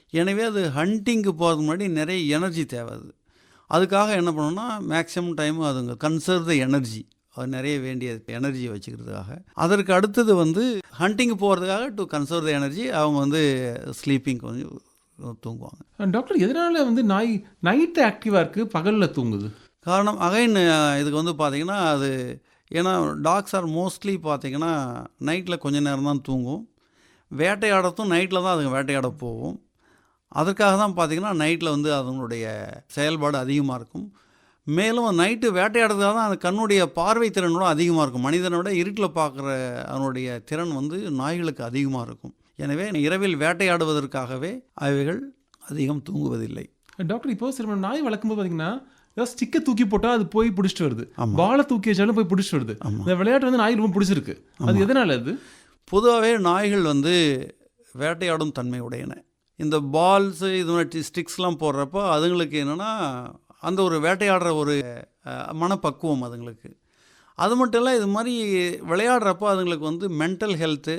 எனவே அது ஹண்டிங்க்கு போகிறதுக்கு முன்னாடி நிறைய எனர்ஜி தேவை அது. அதுக்காக என்ன பண்ணணும்னா மேக்ஸிமம் டைம் அதுங்க கன்சர்வ் த எனர்ஜி அது நிறைய வேண்டிய எனர்ஜியை வச்சுக்கிறதுக்காக. அதற்கு அடுத்தது வந்து ஹண்டிங்கு போகிறதுக்காக டு கன்சர்வ் த எனர்ஜி அவங்க வந்து ஸ்லீப்பிங் கொஞ்சம் தூங்குவாங்க. டாக்டர் எதனால வந்து நாய் நைட்டு ஆக்டிவா இருக்கு பகல்ல தூங்குது? காரணம் அகைன் இதுக்கு வந்து பார்த்தீங்கன்னா அது ஏன்னா டாக்ஸ் ஆர் மோஸ்ட்லி பார்த்தீங்கன்னா நைட்டில் கொஞ்ச நேரம் தான் தூங்கும். வேட்டையாடத்தும் நைட்டில் தான் அதுங்க வேட்டையாட போகும். அதற்காக தான் பார்த்தீங்கன்னா நைட்டில் வந்து அதனுடைய செயல்பாடு அதிகமாக இருக்கும். மேலும் நைட்டு வேட்டையாடுறதுக்காக தான் அந்த கண்ணுடைய பார்வை திறனோட அதிகமாக இருக்கும். மனிதனை விட இருட்டில் பார்க்குற அதனுடைய திறன் வந்து நாய்களுக்கு அதிகமாக இருக்கும். எனவே இரவில் வேட்டையாடுவதற்காகவே அவைகள் அதிகம் தூங்குவதில்லை. டாக்டர் இப்போ சில நாய் வளர்க்கும்போது பார்த்தீங்கன்னா ஏதாவது ஸ்டிக்கை தூக்கி போட்டால் அது போய் பிடிச்சிட்டு வருது. பாலை தூக்கி வச்சாலும் போய் பிடிச்சிட்டு வருது. இந்த விளையாட்டு வந்து நாய் ரொம்ப பிடிச்சிருக்கு. அது எதனால அது? பொதுவாகவே நாய்கள் வந்து வேட்டையாடும் தன்மை உடையன. இந்த பால்ஸு இது மாதிரி ஸ்டிக்ஸ்லாம் போடுறப்போ அதுங்களுக்கு என்னென்னா அந்த ஒரு வேட்டையாடுற ஒரு மனப்பக்குவம் அதுங்களுக்கு. அது மட்டும் இல்லை இது மாதிரி விளையாடுறப்போ அதுங்களுக்கு வந்து mental health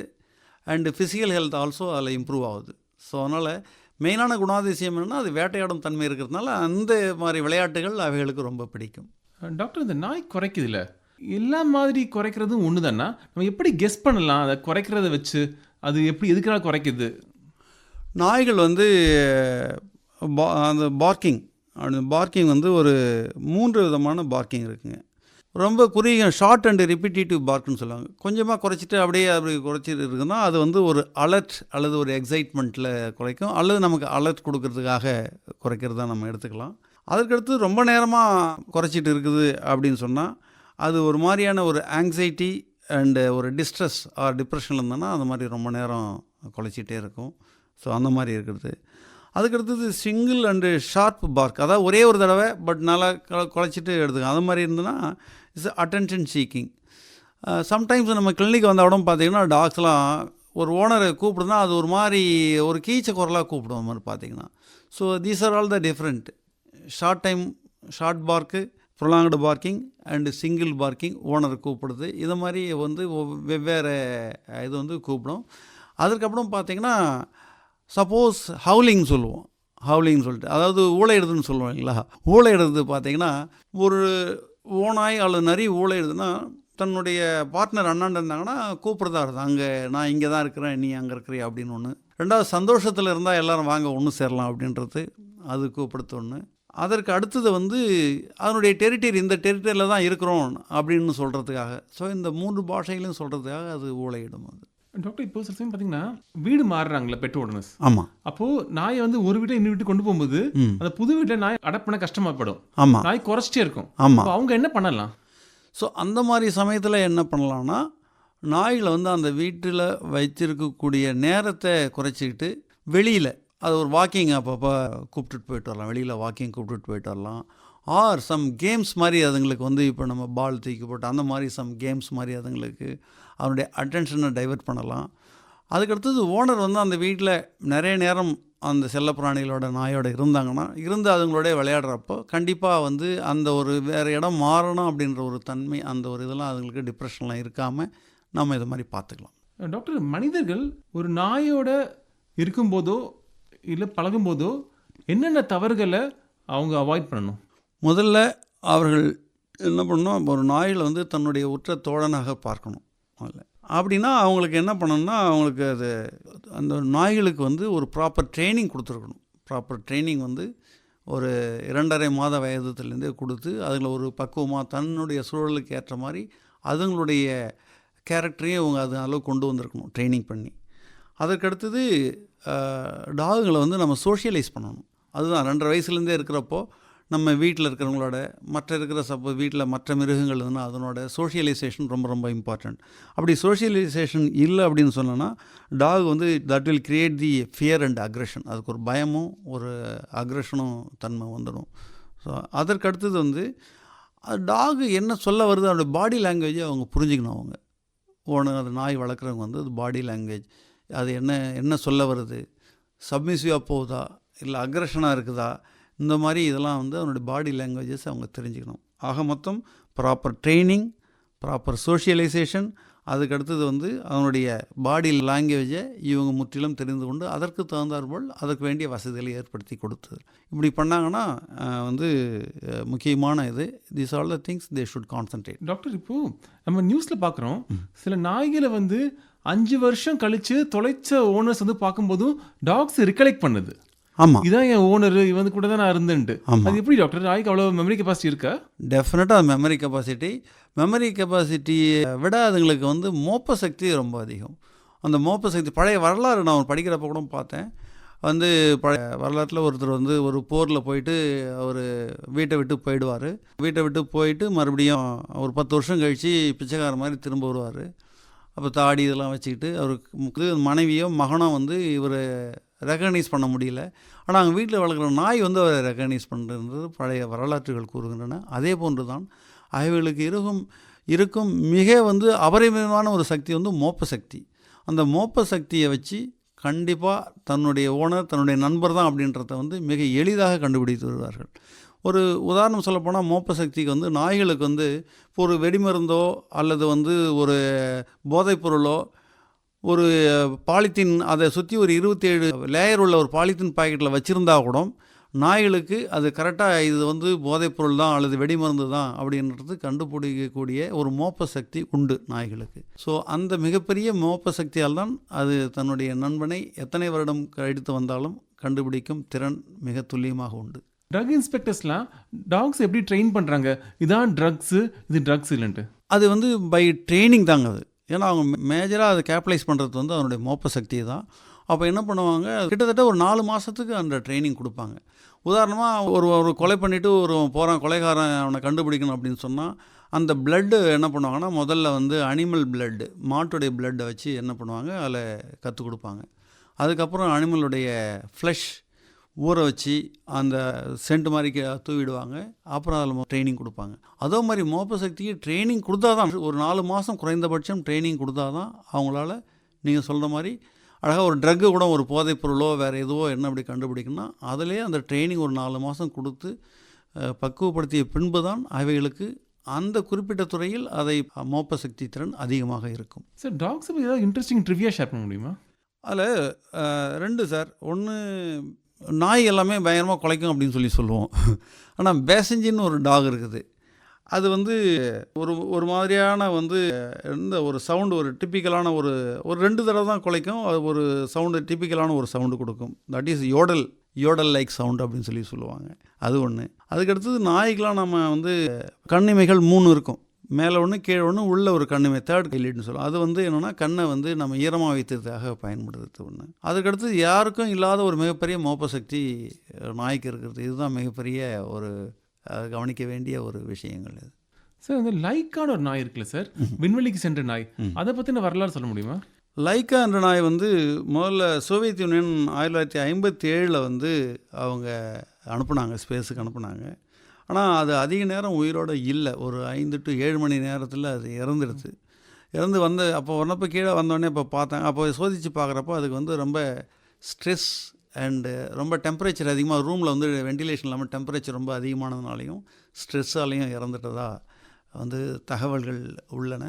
and physical health also அதில் இம்ப்ரூவ் ஆகுது. ஸோ அதனால் மெயினான குணாதிசயம் என்னென்னா அது வேட்டையாடும் தன்மை இருக்கிறதுனால அந்த மாதிரி விளையாட்டுகள் அவைகளுக்கு ரொம்ப பிடிக்கும். டாக்டர் இந்த நாய் குறைக்குது இல்ல எல்லா மாதிரி குறைக்கிறதும் ஒன்று தானா நம்ம எப்படி கெஸ் பண்ணலாம்? அதை குறைக்கிறத வச்சு அது எப்படி எதுக்குனால குறைக்குது? நாய்கள் வந்து பா- அந்த பார்க்கிங் அந்த பார்க்கிங் வந்து ஒரு மூன்று விதமான பார்க்கிங் இருக்குங்க. ரொம்ப குறுகிய ஷார்ட் அண்ட் ரிப்பிட்டேட்டிவ் பார்க்குன்னு சொல்லுவாங்க. கொஞ்சமாக குறைச்சிட்டு அப்படியே அப்படி குறைச்சிட்டு இருக்குன்னா அது வந்து ஒரு அலர்ட் அல்லது ஒரு எக்ஸைட்மெண்ட்டில் குறைக்கும். அல்லது நமக்கு அலர்ட் கொடுக்கறதுக்காக குறைக்கிறதா நம்ம எடுத்துக்கலாம். அதற்கடுத்து ரொம்ப நேரமாக குறைச்சிட்டு இருக்குது அப்படின்னு சொன்னால் அது ஒரு மாதிரியான ஒரு ஆங்ஸைட்டி அண்டு ஒரு டிஸ்ட்ரெஸ் ஆர் டிப்ரெஷனில் இருந்தோன்னா அந்த மாதிரி ரொம்ப நேரம் குலைச்சிட்டே இருக்கும். ஸோ அந்த மாதிரி இருக்கிறது. அதுக்கடுத்தது சிங்கிள் அண்டு ஷார்ப் பார்க் அதாவது ஒரே ஒரு தடவை பட் நல்லா க- குலைச்சிட்டு எடுத்துக்க அது மாதிரி இருந்ததுன்னா இட்ஸ் அட்டென்ஷன் சீக்கிங் சம்டைம்ஸ் நம்ம கிளினிக் வந்த உடம்பு பார்த்திங்கன்னா டாக்ஸ்லாம் ஒரு ஓனரை கூப்பிடுனா அது ஒரு மாதிரி ஒரு கீச்ச குரலாக கூப்பிடுவோம் மாதிரி பார்த்தீங்கன்னா. So these are all the different short time short bark prolonged barking and single barking ஓனரை கூப்பிடுது. இது மாதிரி வந்து வெவ்வேறு இது வந்து கூப்பிடும். அதுக்கப்புறம் பார்த்தீங்கன்னா சப்போஸ் ஹவுலிங் சொல்லுவோம். ஹவுலிங் சொல்லிட்டு. அதாவது ஊழையிடுதுன்னு சொல்லுவோம் இல்லைங்களா? ஊழையிடுறது பார்த்தீங்கன்னா ஒரு ஓனாய் அல்லது நரி ஊழையிடுதுன்னா தன்னுடைய பார்ட்னர் அண்ணாண்ட இருந்தாங்கன்னா கூப்பிட்றதா இருக்குது அங்கே நான் இங்கே தான் இருக்கிறேன் நீ அங்கே இருக்கிறீ அப்படின்னு ஒன்று ரெண்டாவது சந்தோஷத்தில் இருந்தால் எல்லோரும் வாங்க ஒன்று சேரலாம் அப்படின்றது அது கூப்பிடுத்து ஒன்று அதற்கு அடுத்தது வந்து அதனுடைய டெரிட்டரி இந்த டெரிட்டரியில் தான் இருக்கிறோம் அப்படின்னு சொல்கிறதுக்காக ஸோ இந்த மூன்று பாஷைகளையும் சொல்கிறதுக்காக அது ஊழையிடும் அது. டாக்டர் இப்போ சில சமயம் பார்த்தீங்கன்னா வீடு மாறுறாங்களே பெட் ஓனர்ஸ் ஆமாம் அப்போ நாயை வந்து ஒரு வீட்டை இன்னொரு வீட்டுக்கு கொண்டு போகும்போது அந்த புது வீட்டில் நாய் அடாப்ட் பண்ண கஷ்டமாப்படும். ஆமாம் நாய் குறைச்சிட்டே இருக்கும். ஆமாம் அவங்க என்ன பண்ணலாம்? ஸோ அந்த மாதிரி சமயத்தில் என்ன பண்ணலான்னா நாய்களை வந்து அந்த வீட்டில் வச்சிருக்கக்கூடிய நேரத்தை குறைச்சிக்கிட்டு வெளியில் அது ஒரு வாக்கிங் அப்பப்போ கூப்பிட்டுட்டு போயிட்டு வரலாம். வெளியில் வாக்கிங் கூப்பிட்டுட்டு போயிட்டு வரலாம். ஆர் சம் கேம்ஸ் மாதிரி அதுங்களுக்கு வந்து இப்போ நம்ம பால் தூக்கி போட்டு அந்த மாதிரி சம் கேம்ஸ் மாதிரி அதுங்களுக்கு அதனுடைய அட்டென்ஷனை டைவர்ட் பண்ணலாம். அதுக்கடுத்தது ஓனர் வந்து அந்த வீட்டில் நிறைய நேரம் அந்த செல்லப்பிராணிகளோட நாயோட இருந்தாங்கன்னா இருந்து அதுங்களோட விளையாடுறப்போ கண்டிப்பாக வந்து அந்த ஒரு வேறு இடம் மாறணும் அப்படின்ற ஒரு தன்மை அந்த ஒரு இதெல்லாம் அதுங்களுக்கு டிப்ரெஷன்லாம் இருக்காமல் நம்ம இது மாதிரி பார்த்துக்கலாம். டாக்டர் மனிதர்கள் ஒரு நாயோட இருக்கும்போதோ இல்லை பழகும்போதோ என்னென்ன தவறுகளை அவங்க அவாய்ட் பண்ணணும்? முதல்ல அவர்கள் என்ன பண்ணணும்? ஒரு நாயில் வந்து தன்னுடைய உற்ற தோழனாக பார்க்கணும். அப்படின்னா அவங்களுக்கு என்ன பண்ணணும்னா அவங்களுக்கு அது அந்த நாய்களுக்கு வந்து ஒரு ப்ராப்பர் ட்ரைனிங் கொடுத்துருக்கணும். ப்ராப்பர் ட்ரைனிங் வந்து ஒரு இரண்டரை மாத வயதுலேருந்தே கொடுத்து அதில் ஒரு பக்குவமாக தன்னுடைய சூழலுக்கு ஏற்ற மாதிரி அதுங்களுடைய கேரக்டரையும் அவங்க அது அளவு கொண்டு வந்திருக்கணும் ட்ரைனிங் பண்ணி. அதற்கடுத்தது டாகுங்களை வந்து நம்ம சோஷியலைஸ் பண்ணணும். அதுதான் ரெண்டரை வயசுலேருந்தே இருக்கிறப்போ நம்ம வீட்டில் இருக்கிறவங்களோட மற்ற இருக்கிற சப்போ வீட்டில் மற்ற மிருகங்கள் இருந்தால் அதனோட சோஷியலைசேஷன் ரொம்ப ரொம்ப இம்பார்ட்டண்ட் அப்படி சோஷியலைசேஷன் இல்லை அப்படின்னு சொன்னோன்னா டாக் வந்து that will create the fear and aggression அதுக்கு ஒரு பயமும் ஒரு அக்ரெஷனும் தன்மை வந்துடும். ஸோ அதற்கு அடுத்தது வந்து டாக் என்ன சொல்ல வருது அதோட பாடி லாங்குவேஜை அவங்க புரிஞ்சுக்கணும் அவங்க. ஓன அது நாய் வளர்க்குறவங்க வந்து அது பாடி லாங்குவேஜ் அது என்ன என்ன சொல்ல வருது? சப்மிசிவாக போகுதா? இல்லை அக்ரஷனாக இருக்குதா? இந்த மாதிரி இதெல்லாம் வந்து அவனுடைய பாடி லாங்குவேஜஸ் அவங்க தெரிஞ்சுக்கணும். ஆக மொத்தம் ப்ராப்பர் ட்ரைனிங் ப்ராப்பர் சோஷியலைசேஷன் அதுக்கு அடுத்தது வந்து அவனுடைய பாடி லாங்குவேஜை இவங்க முற்றிலும் தெரிந்து கொண்டு அதற்கு தகுந்தாற்போல் அதற்கு வேண்டிய வசதிகளை ஏற்படுத்தி கொடுத்தது. இப்படி பண்ணாங்கன்னா வந்து முக்கியமான இது. This all the things they should concentrate doctor இப்போ நம்ம நியூஸ்ல பார்க்குறோம் சில நாய்களை வந்து அஞ்சு வருஷம் கழிச்சு தொலைச்ச ஓனர்ஸ் வந்து பார்க்கும்போதும் டாக்ஸ் ரிகலெக்ட் பண்ணுது. ஆமாம் இதான் என் ஓனர் இவன் கூட தான் நான் இருந்தேன்ட்டு. ஆமாம் அது எப்படி டாக்டர் நாய்க்கு அவ்வளோ மெமரி கெப்பாசிட்டி இருக்கா? டெஃபினட்டாக மெமரி கெப்பாசிட்டி மெமரி கெப்பாசிட்டியை விட அதுங்களுக்கு வந்து மோப்ப சக்தி ரொம்ப அதிகம். அந்த மோப்ப சக்தி பழைய வரலாறு நான் படிக்கிறப்ப கூட பார்த்தேன். வந்து பழைய வரலாற்றில் ஒருத்தர் வந்து ஒரு போரில் போயிட்டு அவர் வீட்டை விட்டு போயிடுவார். வீட்டை விட்டு போயிட்டு மறுபடியும் ஒரு பத்து வருஷம் கழித்து பிச்சைக்கார மாதிரி திரும்ப வருவார். அப்போ தாடி இதெல்லாம் வச்சுக்கிட்டு அவருக்கு மனைவியோ மகனோ வந்து இவர் ரெக்கக்னைஸ் பண்ண முடியல. ஆனால் அவங்க வீட்டில் வளர்க்குற நாய் வந்து அவரை ரெக்கக்னைஸ் பண்ணுறது பழைய வரலாற்றுகள் கூறுகின்றன. அதே போன்று தான் அவைகளுக்கு இருக்கும் இருக்கும் மிக வந்து அபரிமிதமான ஒரு சக்தி வந்து மோப்ப சக்தி. அந்த மோப்ப சக்தியை வச்சு கண்டிப்பாக தன்னுடைய ஓனர் தன்னுடைய நண்பர் தான் அப்படின்றத வந்து மிக எளிதாக கண்டுபிடித்து வருவார்கள். ஒரு உதாரணம் சொல்லப்போனால் மோப்ப சக்திக்கு வந்து நாய்களுக்கு வந்து இப்போ ஒரு வெடிமருந்தோ அல்லது வந்து ஒரு போதைப் பொருளோ ஒரு பாலித்தீன் அதை சுற்றி ஒரு இருபத்தேழு லேயர் உள்ள ஒரு பாலித்தீன் பாக்கெட்டில் வச்சுருந்தா கூட நாய்களுக்கு அது கரெக்டாக இது வந்து போதைப்பொருள் தான் அல்லது வெடிமருந்து தான் அப்படின்றது கண்டுபிடிக்கக்கூடிய ஒரு மோப்ப சக்தி உண்டு நாய்களுக்கு. ஸோ அந்த மிகப்பெரிய மோப்ப சக்தியால் தான் அது தன்னுடைய நண்பனை எத்தனை வருடம் கழித்து வந்தாலும் கண்டுபிடிக்கும் திறன் மிக துல்லியமாக உண்டு. ட்ரக் இன்ஸ்பெக்டர்ஸ்லாம் டாக்ஸ் எப்படி ட்ரெயின் பண்ணுறாங்க இதான் ட்ரக்ஸு இது ட்ரக்ஸ் இல்லைன்ட்டு. அது வந்து பை ட்ரைனிங் தாங்க அது. ஏன்னா அவங்க மேஜராக அதை கேபிட்டலைஸ் பண்ணுறது வந்து அதனுடைய மோப்ப சக்தி தான். அப்போ என்ன பண்ணுவாங்க கிட்டத்தட்ட ஒரு நாலு மாதத்துக்கு அந்த ட்ரைனிங் கொடுப்பாங்க. உதாரணமாக ஒரு ஒரு கொலை பண்ணிவிட்டு ஒரு போகிறான் கொலைகாரன் அவனை கண்டுபிடிக்கணும் அப்படின்னு சொன்னால் அந்த பிளட்டு என்ன பண்ணுவாங்கன்னா முதல்ல வந்து அனிமல் பிளட்டு மாட்டுடைய பிளட்டை வச்சு என்ன பண்ணுவாங்க அதில் கற்றுக் கொடுப்பாங்க. அதுக்கப்புறம் அனிமலுடைய ஃப்ளஷ் ஊற வச்சு அந்த சென்ட் மாதிரி தூவிடுவாங்க. அப்புறம் அதில் ட்ரைனிங் கொடுப்பாங்க. அதே மாதிரி மோப்ப சக்திக்கு ட்ரைனிங் கொடுத்தா தான் ஒரு நாலு மாதம் குறைந்தபட்சம் ட்ரைனிங் கொடுத்தா தான் அவங்களால நீங்கள் சொல்கிற மாதிரி அழகாக ஒரு ட்ரக்கு கூட ஒரு போதைப் பொருளோ வேறு எதுவோ என்ன அப்படி கண்டுபிடிக்கணும்னா அதிலே அந்த ட்ரைனிங் ஒரு நாலு மாதம் கொடுத்து பக்குவப்படுத்திய பின்பு தான் அவைகளுக்கு அந்த குறிப்பிட்ட துறையில் அதை மோப்ப சக்தி திறன் அதிகமாக இருக்கும். சார் டாக்ஸ் ஏதாவது இன்ட்ரெஸ்டிங் ட்ரிவியா ஷேர் பண்ண முடியுமா? அதில் ரெண்டு சார் ஒன்று நாய் எல்லாமே பயங்கரமாக குலைக்கும் அப்படின்னு சொல்லி சொல்லுவோம். ஆனால் பேசஞ்சின்னு ஒரு டாக் இருக்குது. அது வந்து ஒரு ஒரு மாதிரியான வந்து இந்த ஒரு சவுண்டு ஒரு டிப்பிக்கலான ஒரு ஒரு ரெண்டு தடவை தான் குலைக்கும். அது ஒரு சவுண்டு டிப்பிக்கலான ஒரு சவுண்டு கொடுக்கும். That is yodel yodel like sound அப்படின்னு சொல்லி சொல்லுவாங்க. அது ஒன்று அதுக்கடுத்தது நாய்க்கெலாம் நம்ம வந்து கண்ணிமைகள் மூணு இருக்கும். மேலே ஒன்று கீழே ஒன்று உள்ள ஒரு கண்ணுமை தேர்ட் கைலிட்னு சொல்லுவோம். அது வந்து என்னென்னா கண்ணை வந்து நம்ம ஈரமாக வைத்ததுக்காக பயன்படுத்துறது ஒன்று அதுக்கடுத்து யாருக்கும் இல்லாத ஒரு மிகப்பெரிய மோப்ப சக்தி நாய்க்கு இருக்கிறது. இதுதான் மிகப்பெரிய ஒரு கவனிக்க வேண்டிய ஒரு விஷயங்கள் இது. சார் இந்த லைக்கான ஒரு நாய் இருக்குல்ல சார்? விண்வெளிக்கு சென்ற நாய். அதை பற்றின வரலாறு சொல்ல முடியுமா? லைக்கா என்ற நாய் வந்து முதல்ல சோவியத் யூனியன் ஆயிரத்தி தொள்ளாயிரத்தி ஐம்பத்தி ஏழில் வந்து அவங்க அனுப்புனாங்க ஸ்பேஸுக்கு அனுப்புனாங்க. ஆனால் அது அதிக நேரம் உயிரோடு இல்லை. ஒரு ஐந்து டு ஏழு மணி நேரத்தில் அது இறந்துடுது இறந்து வந்து அப்போ வந்தப்போ கீழே வந்தோடனே இப்போ பார்த்தாங்க அப்போ சோதித்து பார்க்குறப்போ அதுக்கு வந்து ரொம்ப ஸ்ட்ரெஸ் அண்டு ரொம்ப டெம்பரேச்சர் அதிகமாக ரூமில் வந்து வெண்டிலேஷன் இல்லாமல் டெம்பரேச்சர் ரொம்ப அதிகமானதுனாலையும் ஸ்ட்ரெஸ்ஸாலையும் இறந்துட்டதா வந்து தகவல்கள் உள்ளன.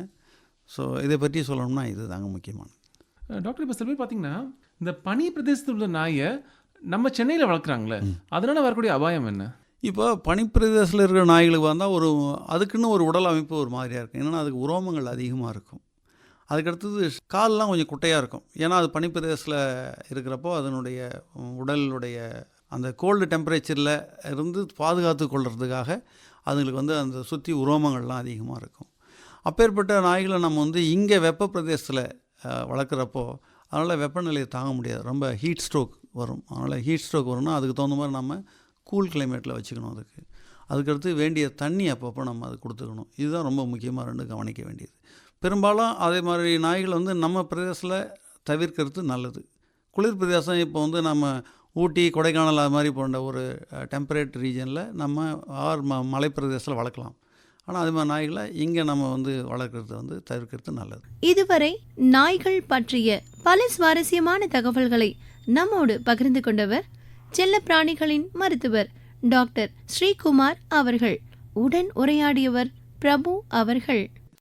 ஸோ இதை பற்றி சொல்லணும்னா இது தாங்க முக்கியமானது. அஹ் டாக்டர் இப்போ சில பேர் பார்த்தீங்கன்னா இந்த பனி பிரதேசத்தில் உள்ள நாயை நம்ம சென்னையில் வளர்க்குறாங்களே அதனால வரக்கூடிய அபாயம் என்ன? இப்போ பனிப்பிரதேசத்தில் இருக்கிற நாய்களுக்கு வந்தால் ஒரு அதுக்குன்னு ஒரு உடல் அமைப்பு ஒரு மாதிரியாக இருக்கும். என்னென்னா அதுக்கு உரோமங்கள் அதிகமாக இருக்கும். அதுக்கடுத்தது கால்லாம் கொஞ்சம் குட்டையாக இருக்கும். ஏன்னா அது பனிப்பிரதேசத்தில் இருக்கிறப்போ அதனுடைய உடலுடைய அந்த கோல்டு டெம்பரேச்சரில் இருந்து பாதுகாத்து கொள்கிறதுக்காக அதுங்களுக்கு வந்து அந்த சுற்றி உரோமங்கள்லாம் அதிகமாக இருக்கும். அப்பேற்பட்ட நாய்களை நம்ம வந்து இங்கே வெப்ப பிரதேசத்தில் வளர்க்குறப்போ அதனால் வெப்பநிலையை தாங்க முடியாது. ரொம்ப ஹீட் ஸ்ட்ரோக் வரும். அதனால் ஹீட் ஸ்ட்ரோக் வரும்னா அதுக்கு தகுந்த மாதிரி நம்ம கூல் கிளைமேட்டில் வச்சுக்கணும் அதுக்கு. அதுக்கடுத்து வேண்டிய தண்ணி அப்பப்போ நம்ம அது கொடுத்துக்கணும். இதுதான் ரொம்ப முக்கியமாக ரெண்டு கவனிக்க வேண்டியது. பெரும்பாலும் அதே மாதிரி நாய்கள் வந்து நம்ம பிரதேசத்தில் தவிர்க்கிறது நல்லது. குளிர் பிரதேசம் இப்போ வந்து நம்ம ஊட்டி கொடைக்கானல் அது மாதிரி போன்ற ஒரு டெம்பரேட் ரீஜனில் நம்ம ஆர் ம மலைப்பிரதேசத்தில் வளர்க்கலாம். ஆனால் அது மாதிரி நாய்களை இங்கே நம்ம வந்து வளர்க்குறது வந்து தவிர்க்கிறது நல்லது. இதுவரை நாய்கள் பற்றிய பல சுவாரஸ்யமான தகவல்களை நம்மோடு பகிர்ந்து கொண்டவர் செல்ல பிராணிகளின் மருத்துவர் டாக்டர் ஸ்ரீகுமார் அவர்கள். உடன் உரையாடியவர் பிரபு அவர்கள்.